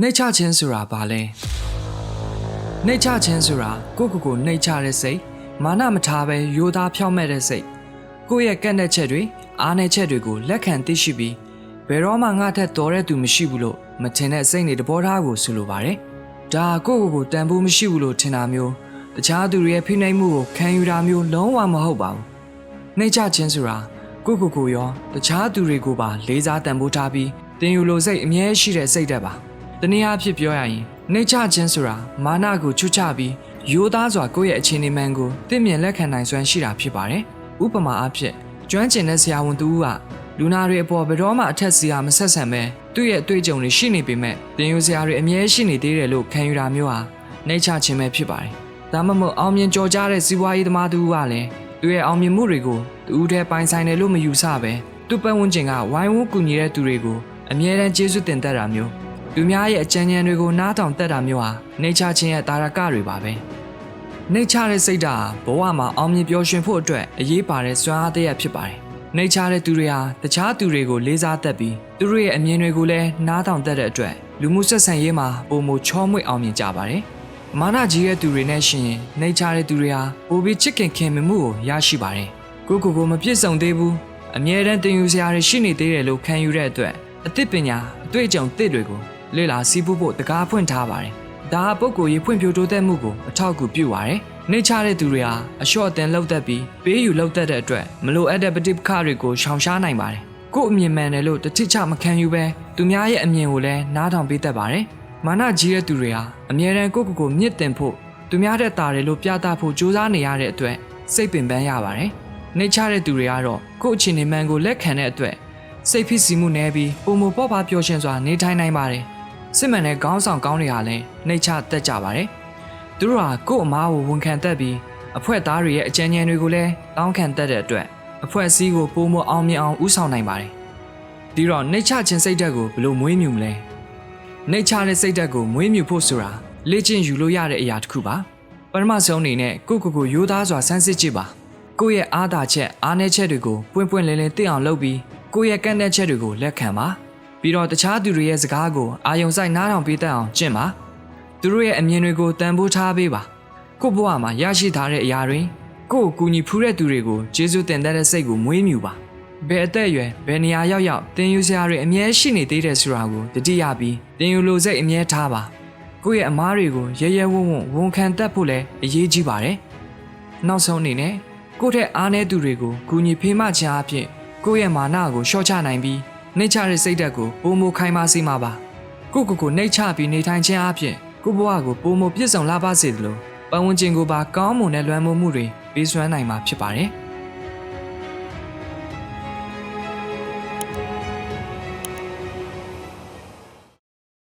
နှိတ်ချခြင်းဆိုတာဘာလဲနှိတ်ချခြင်းဆိုတာကိုယ့်ကိုယ်ကိုနှိတ်ချတဲ့စိတ်မာနမထားပဲရိုးသားဖြောင့်မတ်တဲ့စိတ်ကိုယ့်ရဲ့ကန့်တဲ့ချက်တွေအားနည်းချက်တွေကိုလက်ခံသိရှိပြီးဘယ်တော့မှငါထက်တော်တဲ့သူမရှိဘူးလို့မထင်တဲ့စိတ်တွေတဘောထားကိုဆိုလိုပါတယ်ဒါကိုယ့်ကိုယ်ကိုတန်ဖိုးမရှိဘူးလို့ထင်တာမျိုးတခြားသူတွေရဲ့ဖိနှိပ်မှုကိုခံယူတာမျိုးလုံးဝမဟုတ်ပါဘူးနှိတ်ချခြင်းဆိုတာကိုယ့်ကိုယ်ကိုရောတခြားသူတွေကိုပါလေးစားတန်ဖိုးထားပြီးတင်ယူလိုစိတ်အမြဲရှိတဲ့စိတ်ဓာတ်ပါ တနည်းအားဖြင့်ပြောရရင်နှိတ်ချခြင်းဆိုတာမာနကိုချွတ်ချပြီးရိုးသားစွာကိုယ့်ရဲ့အခြေအနေမှန်ကိုသိမြင်လက်ခံနိုင်စွမ်းရှိတာဖြစ်ပါတယ်။ဥပမာအားဖြင့်ကျွမ်းကျင်တဲ့ဆရာဝန်တူကလူနာတွေအပေါ်ဘယ်တော့မှအထက်စီယာမဆက်ဆံပဲသူ့ရဲ့အတွေ့အကြုံတွေရှိနေပေမဲ့သင်ယူဆရာတွေအမြဲရှိနေသေးတယ်လို့ခံယူတာမျိုးဟာနှိတ်ချခြင်းပဲဖြစ်ပါတယ်။ဒါမှမဟုတ်အောင်မြင်ကြော်ကြားတဲ့စီးပွားရေးသမားတူကလည်းသူ့ရဲ့အောင်မြင်မှုတွေကိုသူ့ထဲပိုင်ဆိုင်တယ်လို့မယူဆပဲသူ့ပတ်ဝန်းကျင်ကဝိုင်းဝန်းကူညီတဲ့သူတွေကိုအမြဲတမ်းကျေးဇူးတင်တတ်တာမျိုး သူများရဲ့အကြံဉာဏ်တွေကိုနားထောင်တတ်တာမျိုးဟာနေချခြင်းရဲ့တာရကတွေပါပဲနေချတဲ့စိတ်ဓာတ်ဟာဘဝမှာအောင်မြင်ပျော်ရွှင်ဖို့အတွက်အရေးပါတဲ့စွမ်းအားတစ်ရပ်ဖြစ်ပါတယ်နေချတဲ့သူတွေဟာတခြားသူတွေကိုလေးစားတတ်ပြီးသူတို့ရဲ့အမြင်တွေကိုလည်းနားထောင်တတ်တဲ့အတွက်လူမှုဆက်ဆံရေးမှာပုံမချောမွေ့အောင်မြင်ကြပါတယ်မာနကြီးတဲ့သူတွေနဲ့ရှင်ရင်နေချတဲ့သူတွေဟာပိုပြီးချစ်ခင်ခင်မင်မှုကိုရရှိပါတယ်ကိုယ့်ကိုယ်ကိုမပြည့်စုံသေးဘူးအမြဲတမ်းတင်ယူစရာတွေရှိနေသေးတယ်လို့ခံယူတဲ့အတွက်အသိပညာအတွေ့အကြုံသစ်တွေကို လေ့လာစီးပူးဖို့တကားဖွင့်ထားပါတယ်။ဒါကပုဂ္ဂိုလ်ရေးဖွံ့ဖြိုးတိုးတက်မှုကိုအထောက်အကူပြုပါတယ်။နှိမ့်ချတဲ့သူတွေဟာအလျှော့အတင်လှုပ်သက်ပြီးပေးယူလှုပ်သက်တဲ့အတွက်မလိုအပ်တဲ့ပဋိပက္ခတွေကိုရှောင်ရှားနိုင်ပါတယ်။ကို့အမြင်မှန်တယ်လို့တတိချမခံယူပဲသူများရဲ့အမြင်ကိုလည်းနားထောင်ပေးတတ်ပါတယ်။မာနကြီးတဲ့သူတွေဟာအမြဲတမ်းကိုယ့်ကိုယ်ကိုမြင့်တင်ဖို့သူများတဲ့တာတယ်လို့ပြသဖို့ကြိုးစားနေရတဲ့အတွက်စိတ်ပင်ပန်းရပါတယ်။နှိမ့်ချတဲ့သူတွေကတော့ကိုယ့်အခြေအနေမှန်ကိုလက်ခံတဲ့အတွက်စိတ်ဖြစ်စီမှုနည်းပြီးပုံမပေါ်ပါပျော်ရွှင်စွာနေထိုင်နိုင်ပါတယ်။ စစ်မှန်တဲ့ခေါင်းဆောင်ကောင်းတွေဟာလည်းနှိတ်ချတတ်ကြပါတယ်။သူတို့ဟာကိုယ့်အမားကိုဝန်ခံတတ်ပြီးအဖွဲ့သားတွေရဲ့အကြံဉာဏ်တွေကိုလည်းတောင်းခံတတ်တဲ့အတွက်အဖွဲ့အစည်းကိုပုံမအောင်မြင်အောင်ဦးဆောင်နိုင်ပါတယ်။ဒီတော့နှိတ်ချခြင်းစိတ်ဓာတ်ကိုဘယ်လိုမွေးမြူမလဲ။နှိတ်ချတဲ့စိတ်ဓာတ်ကိုမွေးမြူဖို့ဆိုတာလေ့ကျင့်ယူလို့ရတဲ့အရာတစ်ခုပါ။ပထမဆုံးအနေနဲ့ကိုယ့်ကိုယ်ကိုရိုးသားစွာစမ်းစစ်ကြည့်ပါ။ကိုယ့်ရဲ့အားသာချက်အားနည်းချက်တွေကိုပွင့်ပွင့်လင်းလင်းသိအောင်လုပ်ပြီးကိုယ့်ရဲ့ကန့်တဲ့ချက်တွေကိုလက်ခံပါ ပြီးတော့တခြားသူတွေရဲ့စကားကိုအာယုံစိုက်နားထောင်ပေးတတ်အောင်ကျင့်ပါသူတို့ရဲ့အမြင်တွေကိုတန်ဖိုးထားပေးပါကိုယ့်ဘဝမှာရရှိထားတဲ့အရာတွေကိုယ့်ကိုကူညီဖူးတဲ့သူတွေကိုကျေးဇူးတင်တဲ့စိတ်ကိုမွေးမြူပါဘယ်အသက်အရွယ်ဘယ်နေရာရောက်ရောက်တင်ယူစရာတွေအမြဲရှိနေသေးတယ်ဆိုတာကိုတတိယပြီးတင်ယူလိုစိတ်အမြဲထားပါကိုယ့်ရဲ့အမားတွေကိုရဲရဲဝံ့ဝံ့ဝန်ခံတတ်ဖို့လည်းအရေးကြီးပါတယ်နောက်ဆုံးအနေနဲ့ကိုယ့်ထက်အားနည်းသူတွေကိုကူညီဖေးမခြင်းအဖြစ်ကိုယ့်ရဲ့မာနကိုလျှော့ချနိုင်ပြီး နှိမ့်ချတဲ့စိတ်ဓာတ်ကိုပုံမခိုင်မာစေမှာပါကိုယ့်ကိုယ်ကိုနှိမ့်ချပြီးနေထိုင်ခြင်းအပြင်ကိုယ့်ဘဝကိုပုံမပြည့်စုံလာပါစေသလိုပတ်ဝန်းကျင်ကိုပါကောင်းမွန်တဲ့လွမ်းမိုးမှုတွေပေးစွမ်းနိုင်မှာဖြစ်ပါတယ်